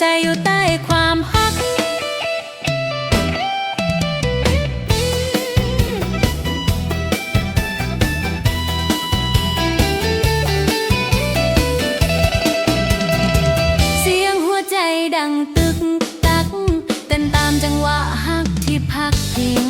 ใจอยู่ใต้ความฮัก เสียงหัวใจดังตึกตักเต้นตามจังหวะฮักที่พักพิง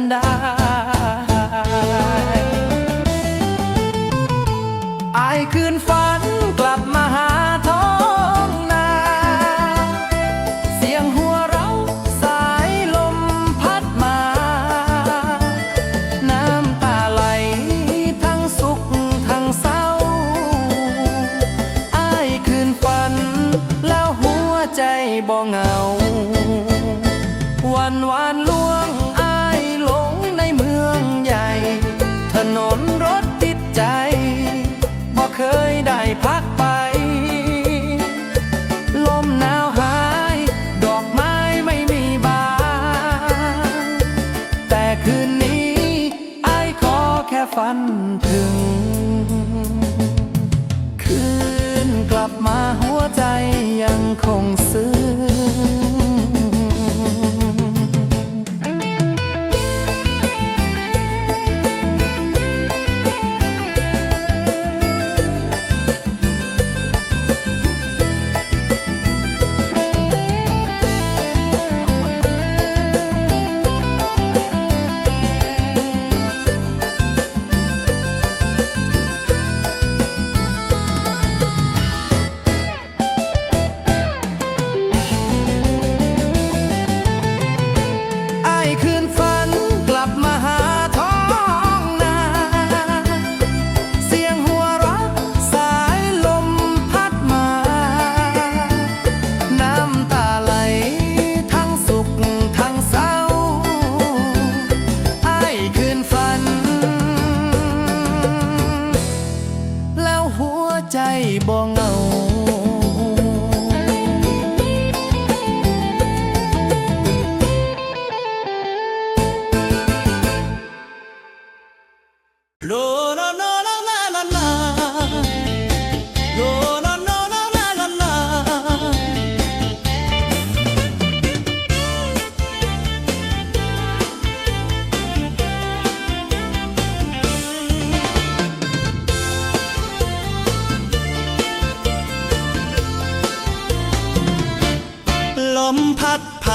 ำได้ อายคืนฟ้า คงส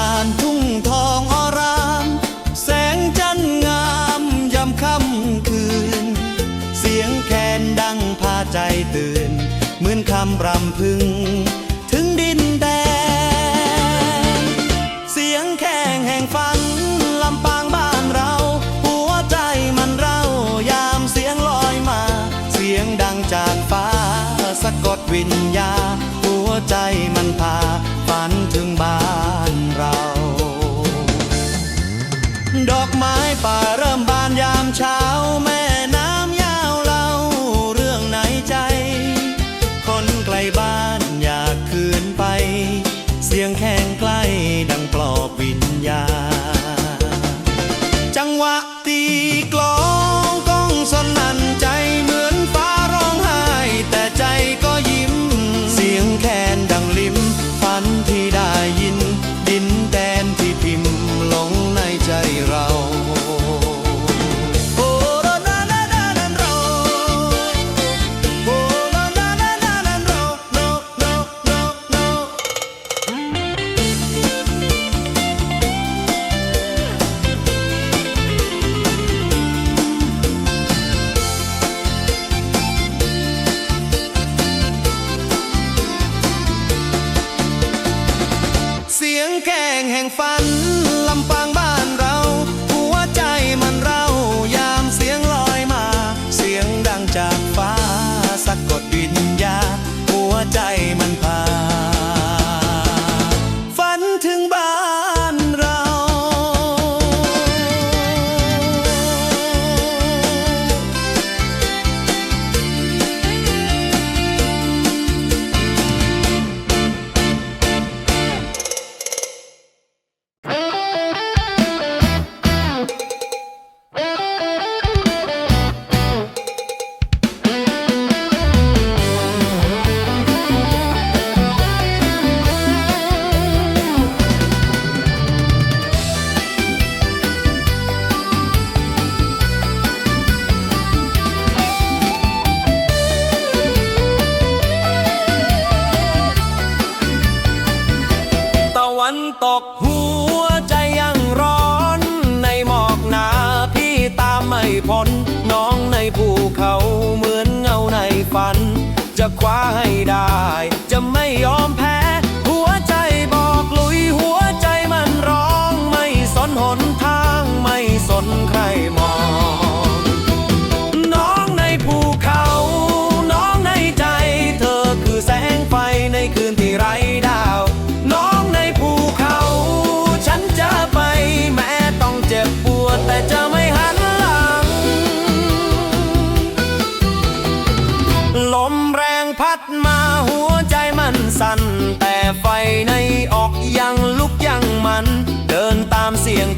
ผ่านทุ่งทองอราม แสงจันทร์งามยามค่ำคืน เสียงแคนดังพาใจตื่น เหมือนคำรำพึง ถึงดินแดน เสียงแข่งแห่งฟังลำปางบ้านเรา หัวใจมันเรายามเสียงลอยมา เสียงดังจากฟ้าสะกดวิญญาหัวใจมันพาฝันถึงบ้าน ดอกไม้ป่าเริ่มบานยามเช้าแม่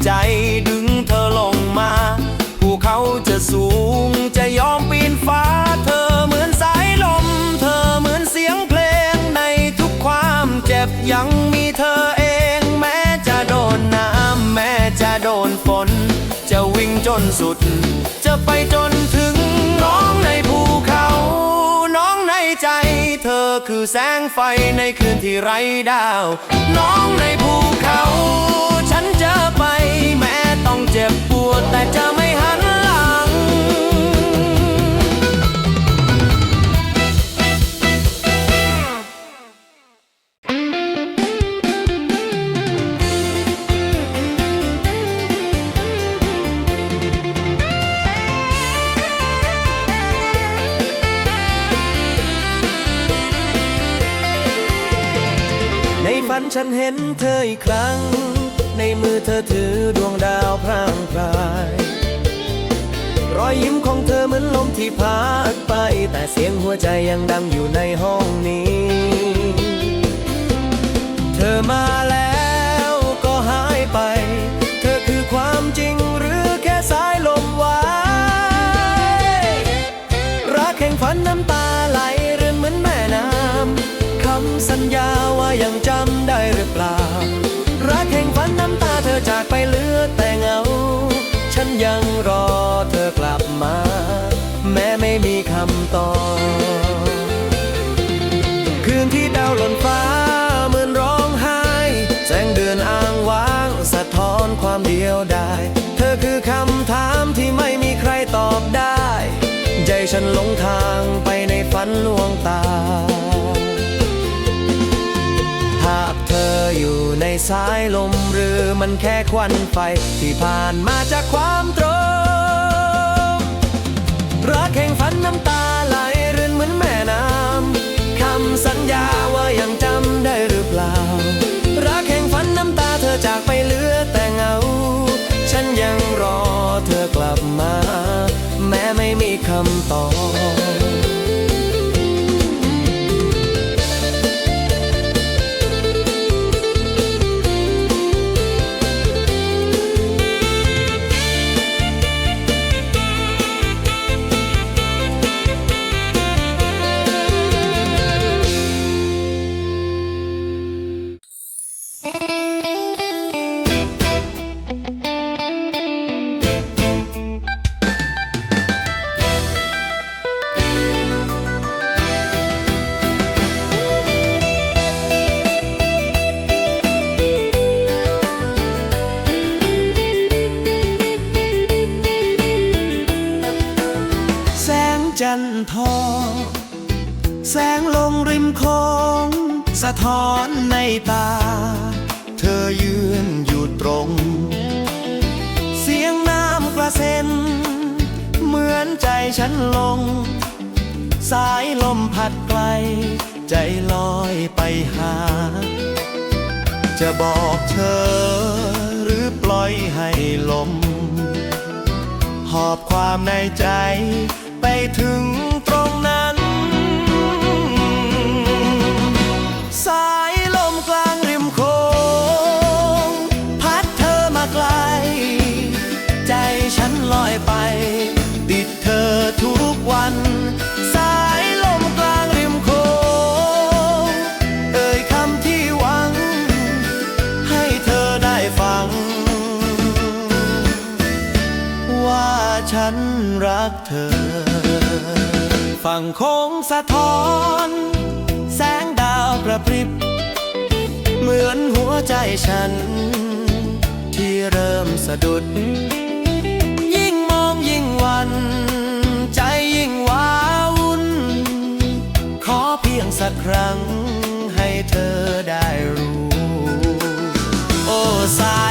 ใจดึงเธอลงมาภูเขาจะสูงจะยอมปีนฟ้า เธอเหมือนสายลม เธอเหมือนเสียงเพลงในทุกความเจ็บยังมีเธอเอง แม้จะโดนน้ำแม้จะโดนฝน จะวิ่งจนสุด จะไปจนถึงน้องในภูเขา น้องในใจ เธอคือแสงไฟในคืนที่ไร้ดาว น้องในภูเขา เจ็บปวดแต่จะไม่หันหลัง ในฝันฉันเห็นเธออีกครั้ง ในมือเธอถือดวงดาวพร่างพราย รอยยิ้มของเธอเหมือนลมที่พัดไป แต่เสียงหัวใจยังดังอยู่ในห้องนี้ เธอมาแล้วก็หายไป เธอคือความจริงหรือแค่สายลมวานรักแห่งฝันน้ำตาไหลเรื่อนเหมือนแม่น้ำคำสัญญาว่ายังจำได้หรือเปล่า แต่เงา ฉันยังรอเธอกลับมา แม้ไม่มีคำตอบคืนที่ดาวหล่นฟ้าเหมือนร้องไห้ แสงเดือนอ้างว้าง สะท้อนความเดียวดายเธอคือคำถามที่ไม่มีใครตอบได้ ใจฉันหลงทางไปในฝันลวงตา หากเธออยู่ สายลมหรือมันแค่ควันไฟ ที่ผ่านมาจากความตรงรักแห่งฝันน้ำตาไหลรื่นเหมือนแม่น้ำคำสัญญาว่ายังจำได้หรือเปล่า รักแห่งฝันน้ำตาเธอจากไปเหลือแต่เงา ฉันยังรอเธอกลับมา แม้ไม่มีคำตอบ ใจลอยไปหา จะบอกเธอหรือปล่อยให้ลม หอบความในใจไปถึง นรักเธอ ฝั่งคงสะท้อน แสงดาวกระพริบ เหมือนหัวใจฉัน ที่เริ่มสะดุด ยิ่งมองยิ่งวัน ใจยิ่งว้าวุ่น ขอเพียงสักครั้งให้เธอได้รู้ โอ้สาย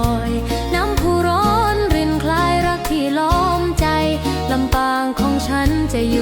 อยน้ำผู้ร้อนรินคลายรักที่ล้อมใจลำปางของฉันจะอยู่